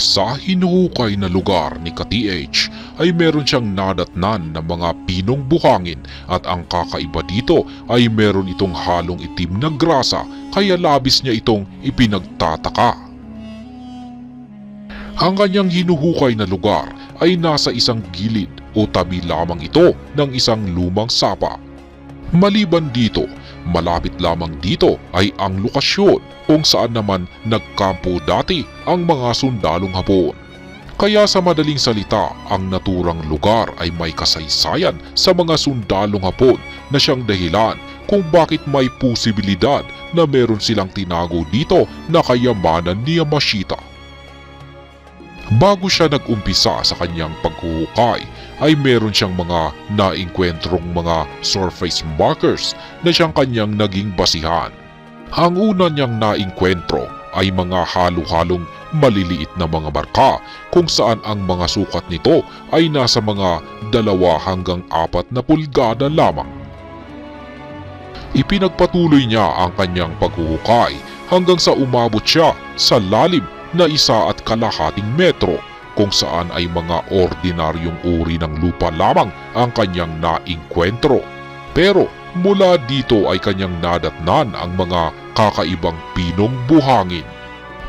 Sa hinuhukay na lugar ni ka-TH ay meron siyang nadatnan ng mga pinong buhangin at ang kakaiba dito ay meron itong halong itim na grasa kaya labis niya itong ipinagtataka. Ang kanyang hinuhukay na lugar ay nasa isang gilid o tabi lamang ito ng isang lumang sapa. Maliban dito, malapit lamang dito ay ang lokasyon kung saan naman nagkampo dati ang mga sundalong hapon. Kaya sa madaling salita, ang naturang lugar ay may kasaysayan sa mga sundalong hapon na siyang dahilan kung bakit may posibilidad na meron silang tinago dito na kayamanan ni Yamashita. Bago siya nagumpisa sa kanyang paghuhukay ay meron siyang mga naingkwentrong mga surface markers na siyang kanyang naging basihan. Ang una niyang naingkwentro ay mga halo-halong maliliit na mga marka kung saan ang mga sukat nito ay nasa mga dalawa hanggang apat na pulgada lamang. Ipinagpatuloy niya ang kanyang paghuhukay hanggang sa umabot siya sa lalim na isa at kalahating metro kung saan ay mga ordinaryong uri ng lupa lamang ang kanyang naingkwentro. Pero mula dito ay kanyang nadatnan ang mga kakaibang pinong buhangin.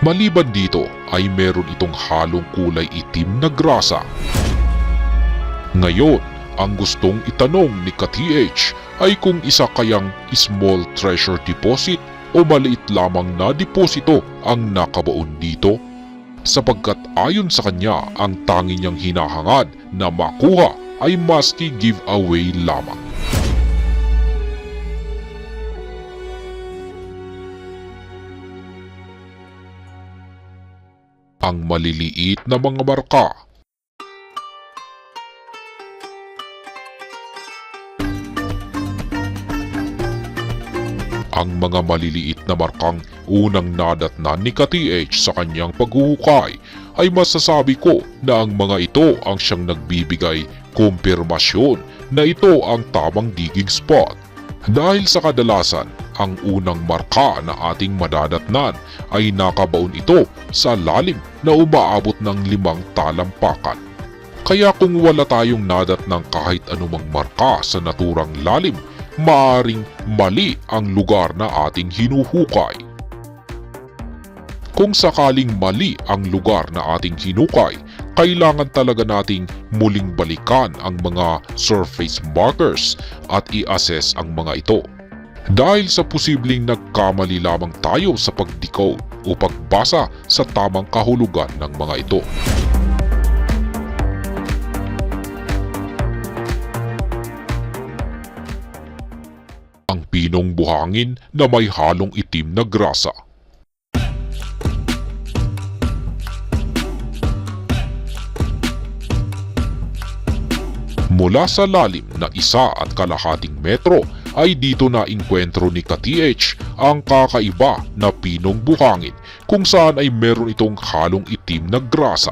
Maliban dito ay meron itong halong kulay itim na grasa. Ngayon, ang gustong itanong ni ka-TH ay kung isa kayang small treasure deposit o maliit lamang na deposito ang nakabaon dito sapagkat ayon sa kanya ang tangi niyang hinahangad na makuha ay maski giveaway lamang. Ang maliliit na mga marka mga maliliit na markang unang nadatnan ni ka-TH sa kanyang paghuhukay ay masasabi ko na ang mga ito ang siyang nagbibigay kumpirmasyon na ito ang tamang digging spot. Dahil sa kadalasan, ang unang marka na ating madadatnan ay nakabaon ito sa lalim na umaabot ng limang talampakan. Kaya kung wala tayong nadat ng kahit anumang marka sa naturang lalim, maaring mali ang lugar na ating hinuhukay. Kung sakaling mali ang lugar na ating hinukay, kailangan talaga nating muling balikan ang mga surface markers at i-assess ang mga ito. Dahil sa posibleng nagkamali lamang tayo sa pag-decode o pagbasa sa tamang kahulugan ng mga ito. Pinong buhangin na may halong itim na grasa. Mula sa lalim na isa at kalahating metro ay dito na inkwentro ni ka-TH ang kakaiba na pinong buhangin kung saan ay meron itong halong itim na grasa.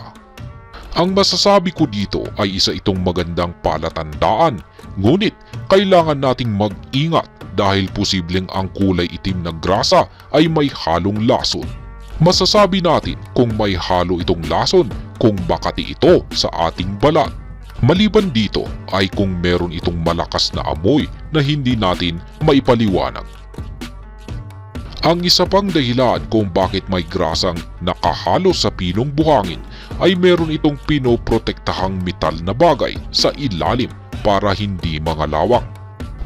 Ang masasabi ko dito ay isa itong magandang palatandaan ngunit kailangan nating mag-ingat dahil posibleng ang kulay itim na grasa ay may halong lason. Masasabi natin kung may halo itong lason kung bakati ito sa ating balat. Maliban dito ay kung meron itong malakas na amoy na hindi natin maipaliwanag. Ang isa pang dahilan kung bakit may grasang nakahalo sa pinong buhangin ay meron itong pinoprotektahang metal na bagay sa ilalim para hindi mangalawang.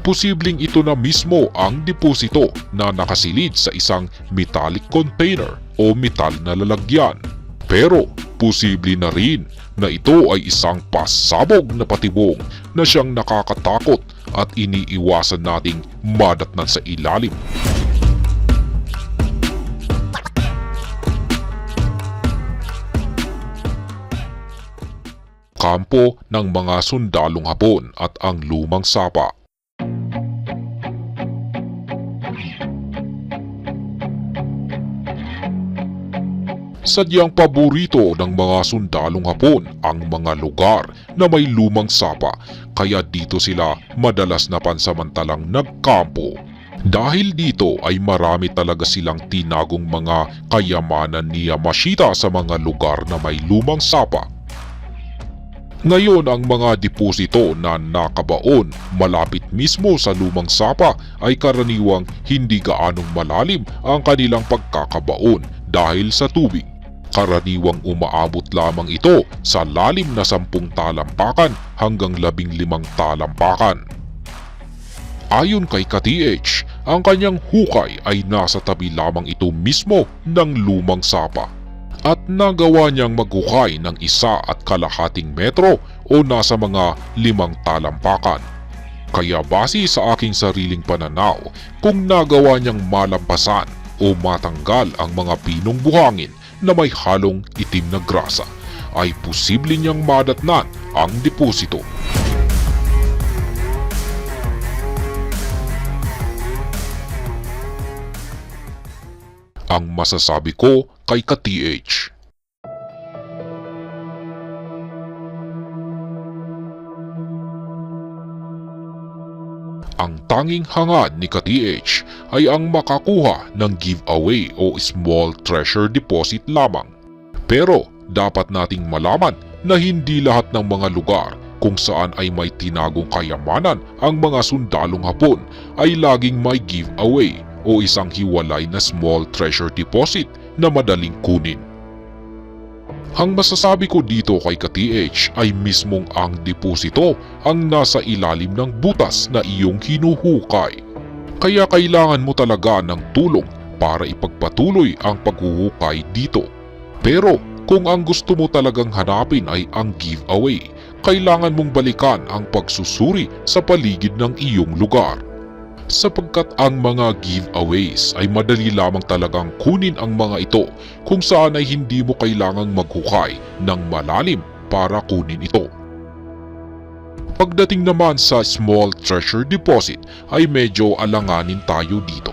Posibleng ito na mismo ang deposito na nakasilid sa isang metallic container o metal na lalagyan. Pero posible na rin na ito ay isang pasabog na patibong na siyang nakakatakot at iniiwasan nating madatnan sa ilalim. Kampo ng mga sundalong hapon at ang lumang sapa. Sadyang paborito ng mga sundalong hapon ang mga lugar na may lumang sapa kaya dito sila madalas na pansamantalang nagkampo. Dahil dito ay marami talaga silang tinagong mga kayamanan ni Yamashita sa mga lugar na may lumang sapa. Ngayon ang mga deposito na nakabaon malapit mismo sa lumang sapa ay karaniwang hindi gaanong malalim ang kanilang pagkakabaon dahil sa tubig. Karaniwang umaabot lamang ito sa lalim na sampung talampakan hanggang labing limang talampakan. Ayon kay ka-TH, ang kanyang hukay ay nasa tabi lamang ito mismo ng lumang sapa at nagawa niyang maghukay ng isa at kalahating metro o nasa mga limang talampakan. Kaya base sa aking sariling pananaw, kung nagawa niyang malampasan o matanggal ang mga pinong buhangin na may halong itim na grasa, ay posible niyang madatnan ang deposito. Ang masasabi ko kay ka-TH. Ang tanging hangad ni ka-TH ay ang makakuha ng giveaway o small treasure deposit lamang. Pero dapat nating malaman na hindi lahat ng mga lugar kung saan ay may tinagong kayamanan ang mga sundalong hapon ay laging may giveaway o isang hiwalay na small treasure deposit na madaling kunin. Ang masasabi ko dito kay ka-TH ay mismong ang deposito ang nasa ilalim ng butas na iyong hinuhukay. Kaya kailangan mo talaga ng tulong para ipagpatuloy ang paghuhukay dito. Pero kung ang gusto mo talagang hanapin ay ang giveaway, kailangan mong balikan ang pagsusuri sa paligid ng iyong lugar sapagkat ang mga giveaways ay madali lamang talagang kunin ang mga ito kung saan ay hindi mo kailangang maghukay ng malalim para kunin ito. Pagdating naman sa small treasure deposit ay medyo alanganin tayo dito.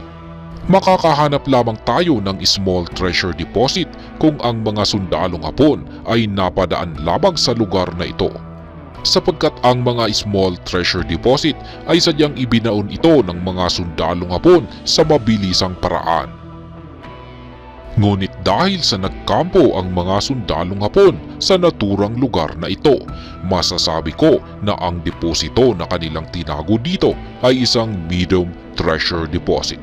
Makakahanap lamang tayo ng small treasure deposit kung ang mga sundalong hapon ay napadaan lamang sa lugar na ito sapagkat ang mga small treasure deposit ay sadyang ibinaon ito ng mga sundalong hapon sa mabilisang paraan. Ngunit dahil sa nagkampo ang mga sundalong hapon sa naturang lugar na ito, masasabi ko na ang deposito na kanilang tinago dito ay isang medium treasure deposit.